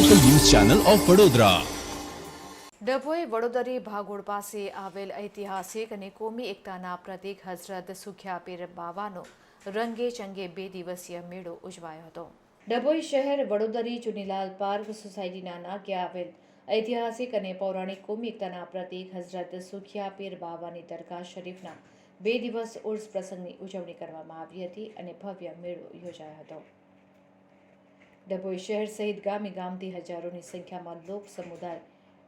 Channel of Vadodara Dabhoi Vadodari ભાગોળ પાસે આવેલ ઐતિહાસિક અને કોમી એકતાના પ્રતીક હઝરત સુખ્યા પીર બાવાનો રંગે ચંગે બે દિવસીય મેળો ઉજવાયો હતો. ડભોઈ શહેર વડોદરી ચુનીલાલ પાર્ક સોસાયટીના નાકે આવેલ ઐતિહાસિક અને પૌરાણિક કોમી એકતાના પ્રતીક હઝરત સુખ્યા પીર બાવાની દરગાહ શરીફના બે દિવસ ઉર્સ પ્રસંગની ઉજવણી કરવામાં આવી હતી અને ભવ્ય મેળો યોજાયો હતો. ડભોઈ શહેર સહિત ગામે ગામથી હજારોની સંખ્યામાં લોક સમુદાય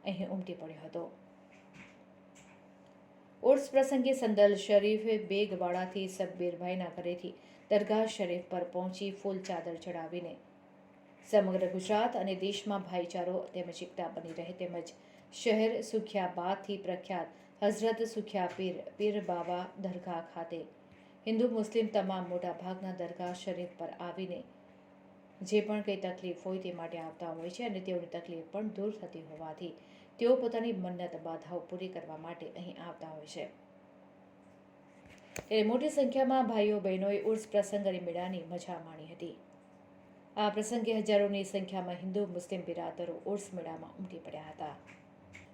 અહીં ઉમટી પડ્યો હતો. ઉર્સ પ્રસંગે સંદલ શરીફે બેગવાડાથી સબ્બીરભાઈના ઘરેથી દરગાહ શરીફ પર પહોંચી ફૂલ ચાદર ચડાવીને સમગ્ર ગુજરાત અને દેશમાં ભાઈચારો તેમજ એકતા બની રહે તેમજ શહેર સુખિયાબાદથી પ્રખ્યાત હઝરત સુખિયા પીર પીર બાવા દરગાહ ખાતે હિન્દુ મુસ્લિમ તમામ મોટા ભાગના દરગાહ શરીફ પર આવીને જે પણ કંઈ તકલીફ હોય તે માટે આવતા હોય છે અને તેઓની તકલીફ પણ દૂર થતી હોવાથી તેઓ પોતાની મન્નત બાધાઓ પૂરી કરવા માટે અહીં આવતા હોય છે. ત્યારે મોટી સંખ્યામાં ભાઈઓ બહેનોએ ઉર્સ પ્રસંગ અને મેળાની મજા માણી હતી. આ પ્રસંગે હજારોની સંખ્યામાં હિન્દુ, મુસ્લિમ બિરાદરો ઉર્સ મેળામાં ઉમટી પડ્યા હતા.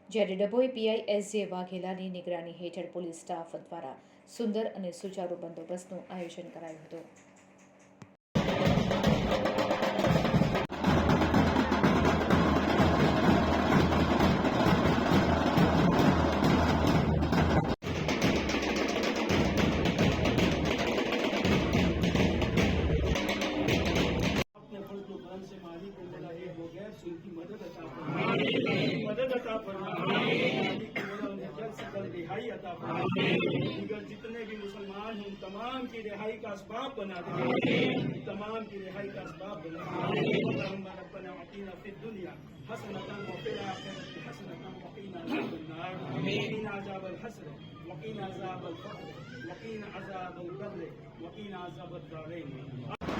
જ્યારે ડભોઈ પીઆઈ એસ જે વાઘેલાની નિગરાની હેઠળ પોલીસ સ્ટાફ દ્વારા સુંદર અને સુચારુ બંદોબસ્તનું આયોજન કરાયું હતું. से उनकी मदद अता मदद अता रिहाई अता दीगर जितने भी मुसलमान हैं तमाम की रिहाई का इसबाब बना दें तमाम की रिहाई का इसबाब बना रबना अकीना फिर दुनिया हसनता वफिर आखिरत हसनता वकीना नार वकीना अजाब हसर वकीना अजाब फख्र वकीना अजाब कब्र वकीना अजाब